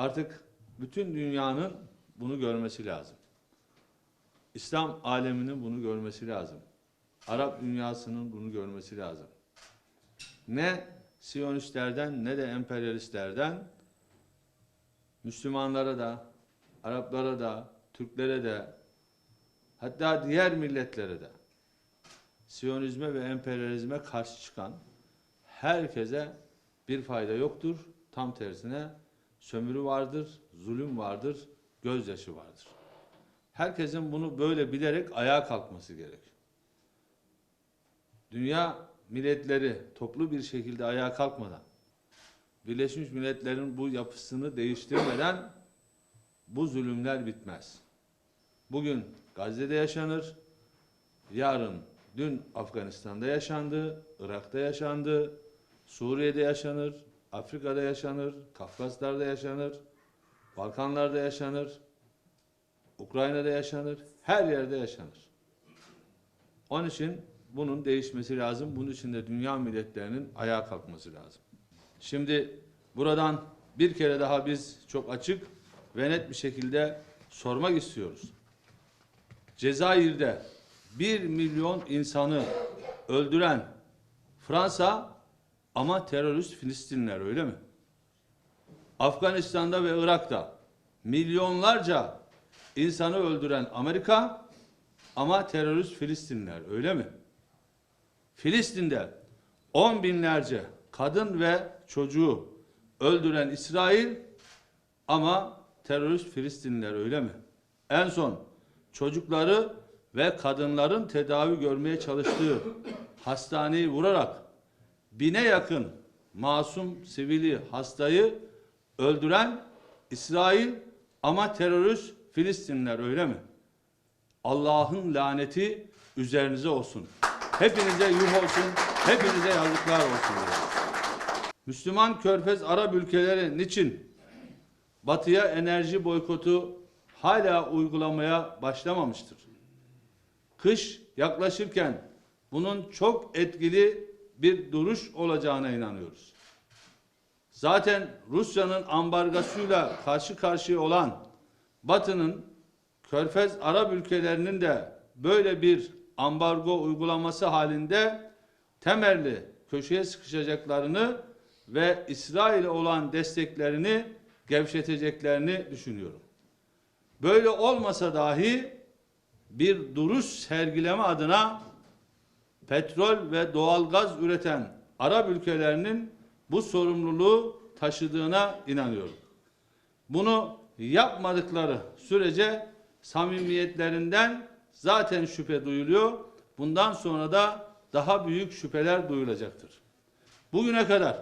Artık bütün dünyanın bunu görmesi lazım. İslam aleminin bunu görmesi lazım. Arap dünyasının bunu görmesi lazım. Ne Siyonistlerden ne de emperyalistlerden Müslümanlara da, Araplara da, Türklere de, hatta diğer milletlere de Siyonizme ve emperyalizme karşı çıkan herkese bir fayda yoktur. Tam tersine sömürü vardır, zulüm vardır, gözyaşı vardır. Herkesin bunu böyle bilerek ayağa kalkması gerek. Dünya milletleri toplu bir şekilde ayağa kalkmadan, Birleşmiş Milletler'in bu yapısını değiştirmeden bu zulümler bitmez. Bugün Gazze'de yaşanır, yarın, dün Afganistan'da yaşandı, Irak'ta yaşandı, Suriye'de yaşanır, Afrika'da yaşanır, Kafkaslar'da yaşanır, Balkanlar'da yaşanır, Ukrayna'da yaşanır, her yerde yaşanır. Onun için bunun değişmesi lazım. Bunun için de dünya milletlerinin ayağa kalkması lazım. Şimdi buradan bir kere daha biz çok açık ve net bir şekilde sormak istiyoruz. Cezayir'de bir milyon insanı öldüren Fransa ama terörist Filistinler öyle mi? Afganistan'da ve Irak'ta milyonlarca insanı öldüren Amerika ama terörist Filistinler öyle mi? Filistin'de on binlerce kadın ve çocuğu öldüren İsrail ama terörist Filistinliler öyle mi? En son çocukları ve kadınların tedavi görmeye çalıştığı hastaneyi vurarak bine yakın masum sivili hastayı öldüren İsrail ama terörist Filistinliler öyle mi? Allah'ın laneti üzerinize olsun. Hepinize yuh olsun, hepinize yazıklar olsun. Müslüman körfez Arap ülkeleri niçin batıya enerji boykotu hala uygulamaya başlamamıştır? Kış yaklaşırken bunun çok etkili bir duruş olacağına inanıyoruz. Zaten Rusya'nın ambargasıyla karşı karşıya olan Batı'nın Körfez Arap ülkelerinin de böyle bir ambargo uygulaması halinde temelli köşeye sıkışacaklarını ve İsrail'e olan desteklerini gevşeteceklerini düşünüyorum. Böyle olmasa dahi bir duruş sergileme adına petrol ve doğalgaz üreten Arap ülkelerinin bu sorumluluğu taşıdığına inanıyorum. Bunu yapmadıkları sürece samimiyetlerinden zaten şüphe duyuluyor. Bundan sonra da daha büyük şüpheler duyulacaktır. Bugüne kadar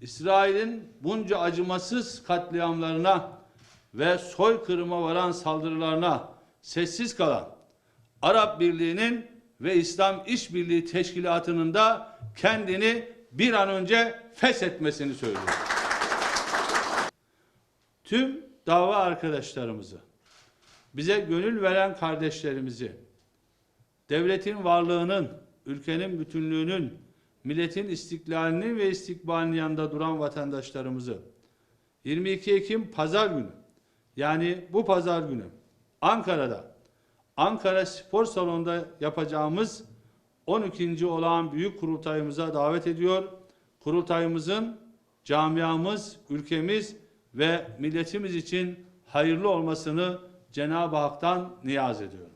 İsrail'in bunca acımasız katliamlarına ve soykırıma varan saldırılarına sessiz kalan Arap Birliği'nin ve İslam İşbirliği Teşkilatı'nın da kendini bir an önce feshetmesini söylüyorum. Tüm dava arkadaşlarımızı, bize gönül veren kardeşlerimizi, devletin varlığının, ülkenin bütünlüğünün, milletin istiklalinin ve istikbalinin yanında duran vatandaşlarımızı 22 Ekim pazar günü yani bu pazar günü Ankara'da Ankara Spor Salonu'nda yapacağımız 12. olağan büyük kurultayımıza davet ediyor. Kurultayımızın camiamız, ülkemiz ve milletimiz için hayırlı olmasını Cenab-ı Hak'tan niyaz ediyorum.